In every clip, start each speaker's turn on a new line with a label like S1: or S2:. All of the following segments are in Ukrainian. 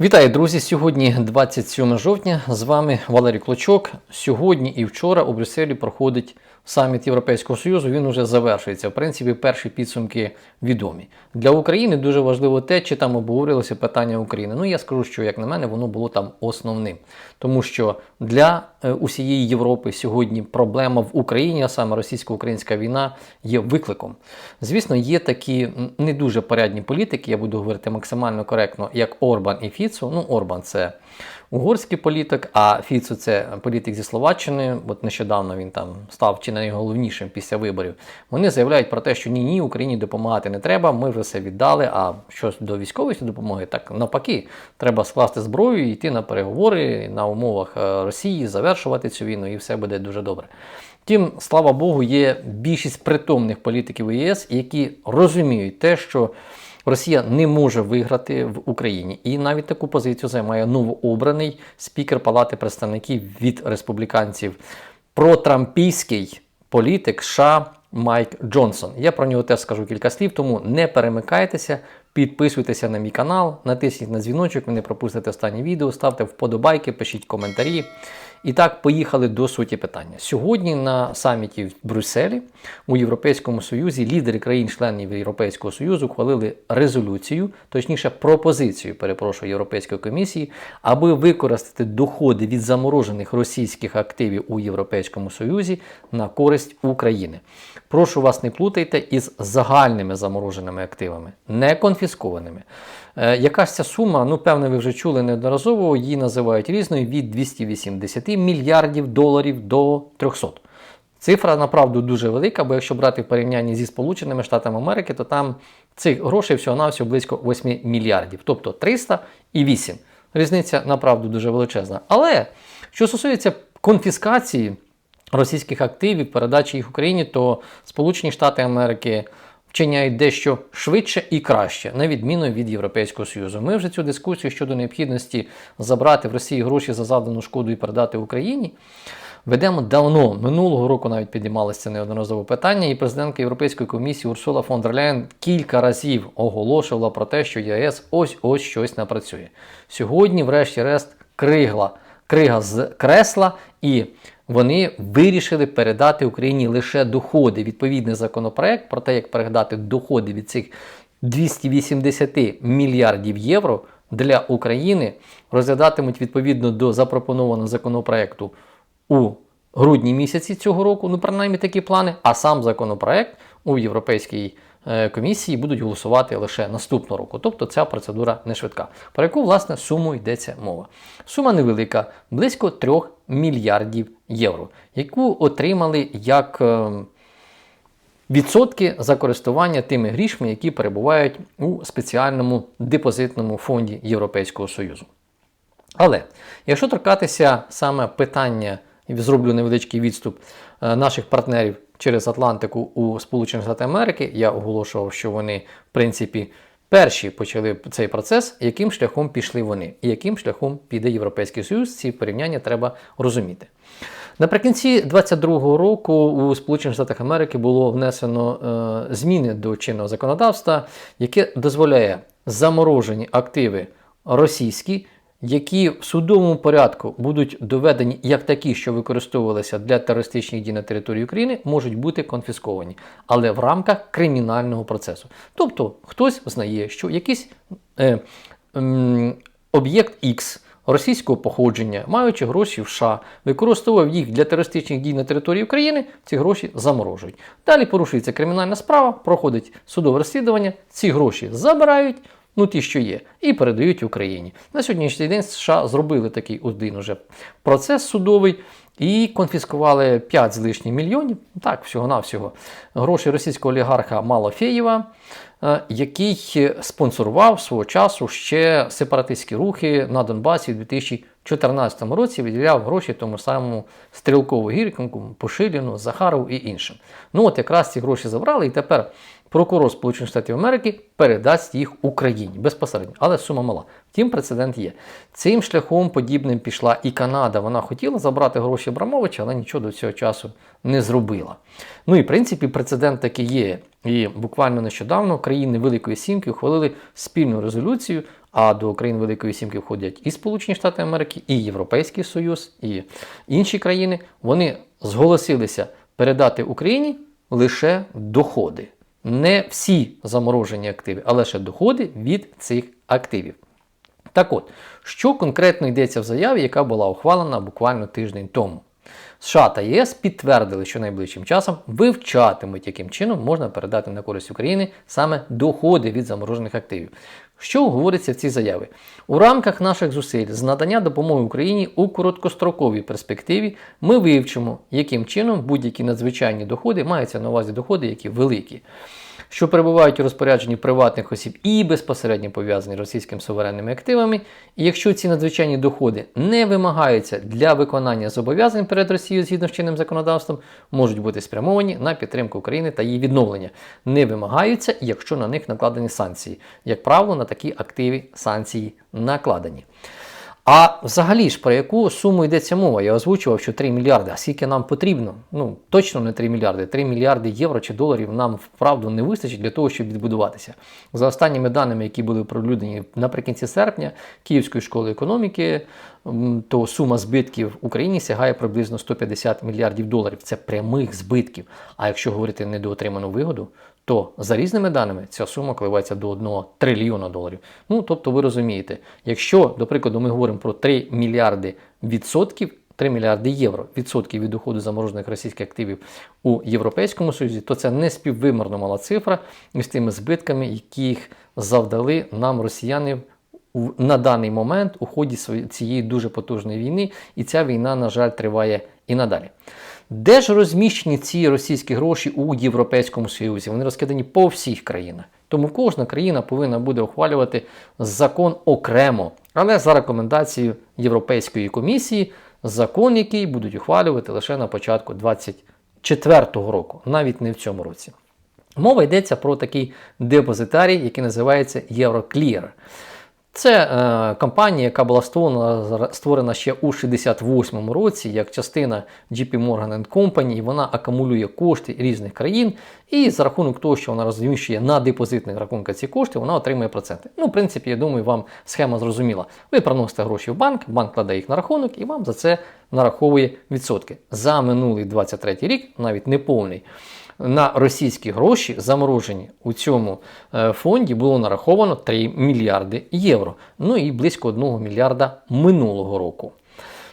S1: Вітаю, друзі! Сьогодні 27 жовтня. З вами Валерій Клочок. Сьогодні і вчора у Брюсселі проходить саміт Європейського Союзу. Він уже завершується. В принципі, перші підсумки відомі. Для України дуже важливо те, чи там обговорилося питання України. Ну я скажу, що як на мене, воно було там основним, тому що для е, усієї Європи сьогодні проблема в Україні, а саме російсько-українська війна, є викликом. Звісно, є такі не дуже порядні політики, я буду говорити максимально коректно, як Орбан і Фіцу. Ну, Орбан це угорський політик, а Фіцу це політик зі Словаччини. От нещодавно він там став чи найголовнішим після виборів. Вони заявляють про те, що ні, ні, Україні допомагати не треба. Ми вже все віддали. А що до військової допомоги, так навпаки, треба скласти зброю і йти на переговори на умовах е, Росії, завершувати цю війну, і все буде дуже добре. Втім, слава Богу, є більшість притомних політиків ЄС, які розуміють те, що Росія не може виграти в Україні. І навіть таку позицію займає новообраний спікер Палати представників від республіканців протрампійський політик США Майк Джонсон. Я про нього теж скажу кілька слів, тому не перемикайтеся, підписуйтеся на мій канал, натисніть на дзвіночок, ви не пропустите останні відео, ставте вподобайки, пишіть коментарі. І так, поїхали до суті питання. Сьогодні на саміті в Брюсселі у Європейському Союзі лідери країн-членів Європейського Союзу ухвалили резолюцію, точніше пропозицію, перепрошую Європейської комісії, аби використати доходи від заморожених російських активів у Європейському Союзі на користь України. Прошу вас, не плутайте із загальними замороженими активами, не конфіскованими. Е, Яка ж ця сума? Ну, певно, ви вже чули неодноразово, її називають різною від 280 мільярдів доларів до 300. Цифра направду дуже велика, бо якщо брати в порівнянні зі Сполученими Штатами Америки, то там цих грошей всього-навсього близько 8 мільярдів, тобто 300 і 8. Різниця направду дуже величезна. Але що стосується конфіскації російських активів, передачі їх Україні, то Сполучені Штати Америки вчиняють дещо швидше і краще, на відміну від Європейського Союзу. Ми вже цю дискусію щодо необхідності забрати в Росії гроші за завдану шкоду і передати Україні. Ведемо давно. Минулого року навіть піднімалося неодноразове питання, і президентка Європейської комісії Урсула фон дер Ляєн кілька разів оголошувала про те, що ЄС ось ось щось напрацює. Сьогодні, врешті-решт, кригла, крига з кресла, і вони вирішили передати Україні лише доходи. Відповідний законопроект про те, як передати доходи від цих 280 мільярдів євро для України, розглядатимуть відповідно до запропонованого законопроекту у грудні місяці цього року, ну принаймні такі плани, а сам законопроект у Європейській комісії будуть голосувати лише наступного року. Тобто ця процедура не швидка. Про яку власне суму йдеться мова? Сума невелика, близько 3 мільярдів євро, яку отримали як е, відсотки за користування тими грішми, які перебувають у спеціальному депозитному фонді Європейського Союзу. Але якщо торкатися саме питання, зроблю невеличкий відступ е, наших партнерів через Атлантику у Сполучених Штатах Америки, я оголошував, що вони, в принципі, перші почали цей процес, яким шляхом пішли вони, і яким шляхом піде Європейський Союз, ці порівняння треба розуміти. Наприкінці 2022 року у Сполучених Штатах Америки було внесено е, зміни до чинного законодавства, яке дозволяє заморожені активи російські, які в судовому порядку будуть доведені як такі, що використовувалися для терористичних дій на території України, можуть бути конфісковані, але в рамках кримінального процесу. Тобто хтось знає, що якийсь е, ем, об'єкт X російського походження, маючи гроші в США, використовував їх для терористичних дій на території України, ці гроші заморожують. Далі порушується кримінальна справа, проходить судове розслідування, ці гроші забирають. Ну, ті, що є, і передають Україні. На сьогоднішній день США зробили такий один уже процес судовий і конфіскували 5 з лишнім мільйонів, так, всього-навсього, гроші російського олігарха Малофєєва, е, який спонсорував свого часу ще сепаратистські рухи на Донбасі у 2014 році, виділяв гроші тому самому Стрілкову Гіркінку, Пошиліну, Захарову і іншим. Ну от якраз ці гроші забрали, і тепер прокурор Сполучених Штатів Америки передасть їх Україні безпосередньо, але сума мала. Втім, прецедент є. Цим шляхом подібним пішла і Канада. Вона хотіла забрати гроші Абрамовича, але нічого до цього часу не зробила. Ну і в принципі прецедент такий є. І буквально нещодавно країни Великої Сімки ухвалили спільну резолюцію, а до країн Великої Сімки входять і Сполучені Штати Америки, і Європейський Союз, і інші країни, вони зголосилися передати Україні лише доходи. Не всі заморожені активи, а лише доходи від цих активів. Так от, що конкретно йдеться в заяві, яка була ухвалена буквально тиждень тому? США та ЄС підтвердили, що найближчим часом вивчатимуть, яким чином можна передати на користь України саме доходи від заморожених активів. Що говориться в цій заяві? У рамках наших зусиль з надання допомоги Україні у короткостроковій перспективі ми вивчимо, яким чином будь-які надзвичайні доходи маються на увазі доходи, які великі що перебувають у розпорядженні приватних осіб і безпосередньо пов'язані з російськими суверенними активами, і якщо ці надзвичайні доходи не вимагаються для виконання зобов'язань перед Росією згідно з чинним законодавством, можуть бути спрямовані на підтримку України та її відновлення. Не вимагаються, якщо на них накладені санкції. Як правило, на такі активи санкції накладені. А взагалі ж про яку суму йдеться мова? Я озвучував, що 3 мільярди. А скільки нам потрібно? Ну точно не 3 мільярди. 3 мільярди євро чи доларів нам вправду не вистачить для того, щоб відбудуватися. За останніми даними, які були оприлюднені наприкінці серпня Київської школи економіки, то сума збитків в Україні сягає приблизно 150 мільярдів доларів. Це прямих збитків. А якщо говорити недоотриману вигоду, то за різними даними ця сума коливається до 1 трильйона доларів. Ну тобто, ви розумієте, якщо, до прикладу, ми говоримо про 3 мільярди відсотків. 3 мільярди євро відсотків від доходу заморожених російських активів у Європейському Союзі, то це не співвимірно мала цифра із тими збитками, яких завдали нам росіяни на даний момент у ході цієї дуже потужної війни, і ця війна, на жаль, триває і надалі. Де ж розміщені ці російські гроші у Європейському Союзі? Вони розкидані по всіх країнах. Тому кожна країна повинна буде ухвалювати закон окремо, але за рекомендацією Європейської комісії, закон, який будуть ухвалювати лише на початку 2024 року, навіть не в цьому році. Мова йдеться про такий депозитарій, який називається Євроклір. Це е, компанія, яка була створена створена ще у 68-му році як частина JP Morgan Company, вона акумулює кошти різних країн. І за рахунок того, що вона розміщує на депозитних рахунках ці кошти, вона отримує проценти. Ну, в принципі, я думаю, вам схема зрозуміла. Ви приносите гроші в банк, банк кладе їх на рахунок і вам за це нараховує відсотки. За минулий 23 рік, навіть не повний на російські гроші заморожені у цьому е, фонді було нараховано 3 мільярди євро. Ну і близько 1 мільярда минулого року.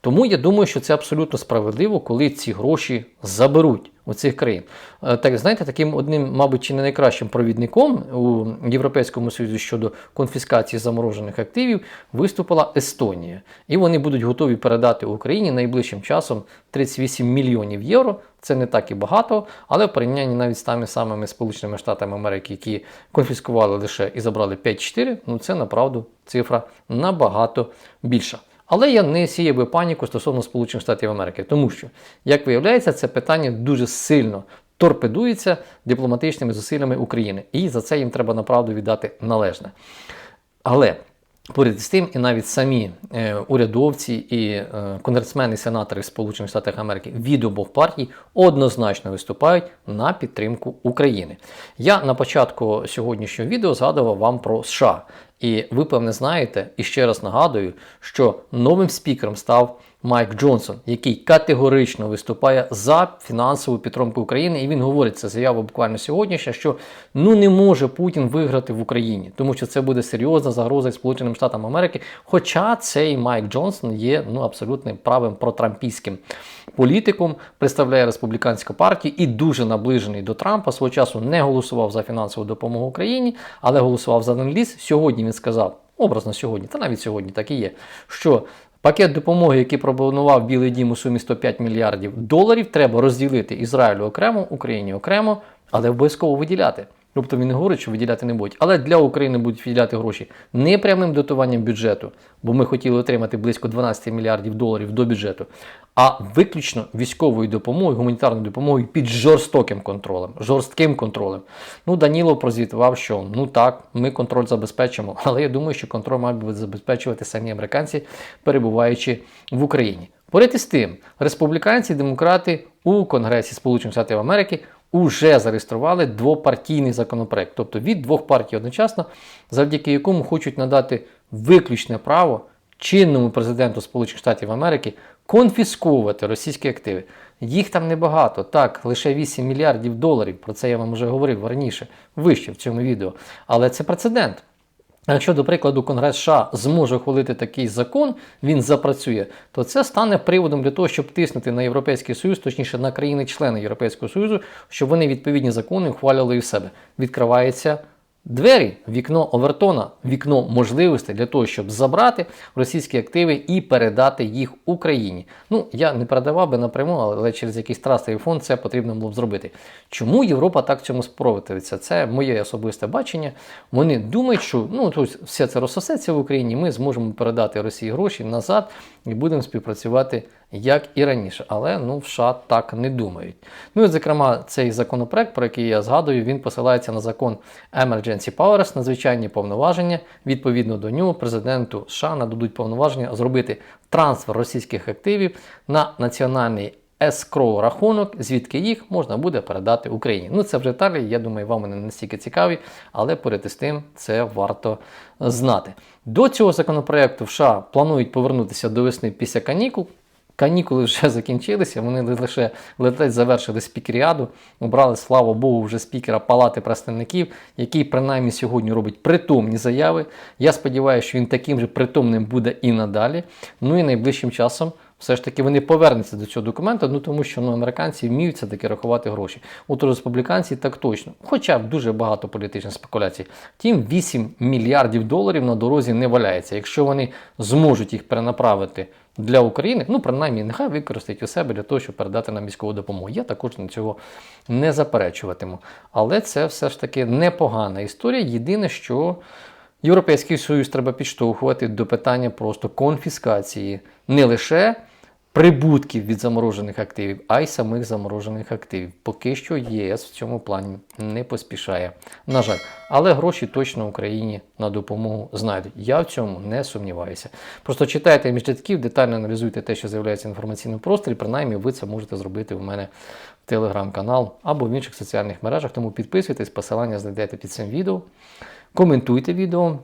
S1: Тому я думаю, що це абсолютно справедливо, коли ці гроші заберуть у цих країн. Е, так, знаєте, таким одним, мабуть, чи не найкращим провідником у Європейському Союзі щодо конфіскації заморожених активів виступила Естонія. І вони будуть готові передати Україні найближчим часом 38 мільйонів євро. Це не так і багато, але в порівнянні навіть з тими самими Сполученими Штатами Америки, які конфіскували лише і забрали 5-4, ну це направду цифра набагато більша. Але я не сіяв би паніку стосовно Сполучених Штатів Америки, тому що, як виявляється, це питання дуже сильно торпедується дипломатичними зусиллями України. І за це їм треба направду віддати належне. Але Поряд з тим, і навіть самі е, урядовці і е, конгресмени, сенатори Сполучених Штатів Америки від обох партій однозначно виступають на підтримку України. Я на початку сьогоднішнього відео згадував вам про США. І ви певне знаєте, і ще раз нагадую, що новим спікером став Майк Джонсон, який категорично виступає за фінансову підтримку України. І він говорить це заява буквально сьогоднішня, що ну не може Путін виграти в Україні, тому що це буде серйозна загроза Сполученим Штатам Америки. Хоча цей Майк Джонсон є ну абсолютним правим протрампійським політиком, представляє республіканську партію і дуже наближений до Трампа. Свого часу не голосував за фінансову допомогу Україні, але голосував за ленд-ліз. Сьогодні він сказав. Образно сьогодні, та навіть сьогодні так і є, що Пакет допомоги, який пропонував Білий Дім у сумі 105 мільярдів доларів, треба розділити Ізраїлю окремо, Україні окремо, але обов'язково виділяти. Тобто він не говорить, що виділяти не будуть. Але для України будуть виділяти гроші не прямим дотуванням бюджету, бо ми хотіли отримати близько 12 мільярдів доларів до бюджету, а виключно військовою допомогою, гуманітарною допомогою під жорстоким контролем, жорстким контролем. Ну, Данілов прозвітував, що ну так, ми контроль забезпечимо, але я думаю, що контроль мають забезпечувати самі американці, перебуваючи в Україні. Поряд із тим, республіканці і демократи у Конгресі Сполучених Штатів Америки уже зареєстрували двопартійний законопроект, тобто від двох партій одночасно, завдяки якому хочуть надати виключне право чинному президенту Сполучених Штатів Америки конфісковувати російські активи. Їх там небагато, так, лише 8 мільярдів доларів. Про це я вам вже говорив раніше, вище в цьому відео. Але це прецедент. Якщо, до прикладу, Конгрес США зможе ухвалити такий закон, він запрацює, то це стане приводом для того, щоб тиснути на Європейський Союз, точніше на країни-члени Європейського Союзу, щоб вони відповідні закони ухвалювали і в себе. Відкривається двері, вікно Овертона, вікно можливостей для того, щоб забрати російські активи і передати їх Україні. Ну, я не передавав би напряму, але через якийсь трастовий фонд це потрібно було б зробити. Чому Європа так в цьому спротивиться? Це моє особисте бачення. Вони думають, що ну тобто все це розсосеться в Україні. Ми зможемо передати Росії гроші назад і будемо співпрацювати як і раніше. Але ну в США так не думають. Ну і зокрема, цей законопроект, про який я згадую, він посилається на закон Emergency Powers, надзвичайні повноваження. Відповідно до нього, президенту США нададуть повноваження зробити трансфер російських активів на національний ескроу рахунок, звідки їх можна буде передати Україні. Ну це вже деталі, я думаю, вам не настільки цікаві, але поряд із тим це варто знати. До цього законопроекту в США планують повернутися до весни після канікул. Канікули вже закінчилися, вони лише ледь завершили спікеріаду, обрали, слава Богу, вже спікера Палати представників, який принаймні сьогодні робить притомні заяви. Я сподіваюся, що він таким же притомним буде і надалі. Ну і найближчим часом все ж таки вони повернуться до цього документу, ну тому що ну, американці вміють все таки рахувати гроші. От республіканці так точно, хоча б дуже багато політичних спекуляцій. Втім, 8 мільярдів доларів на дорозі не валяється. Якщо вони зможуть їх перенаправити для України, ну принаймні, нехай використають у себе для того, щоб передати нам військову допомогу. Я також на цього не заперечуватиму. Але це все ж таки непогана історія. Єдине, що. Європейський Союз треба підштовхувати до питання просто конфіскації не лише прибутків від заморожених активів, а й самих заморожених активів. Поки що ЄС в цьому плані не поспішає. На жаль, але гроші точно Україні на допомогу знайдуть. Я в цьому не сумніваюся. Просто читайте між рядків, детально аналізуйте те, що з'являється в інформаційному просторі. Принаймні, ви це можете зробити в мене в телеграм-канал або в інших соціальних мережах. Тому підписуйтесь, посилання знайдете під цим відео. Коментуйте відео,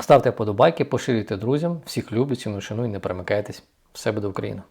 S1: ставте подобайки, поширюйте друзям. Всіх люблю, ціну, шаную, не перемикайтесь. Все буде Україна!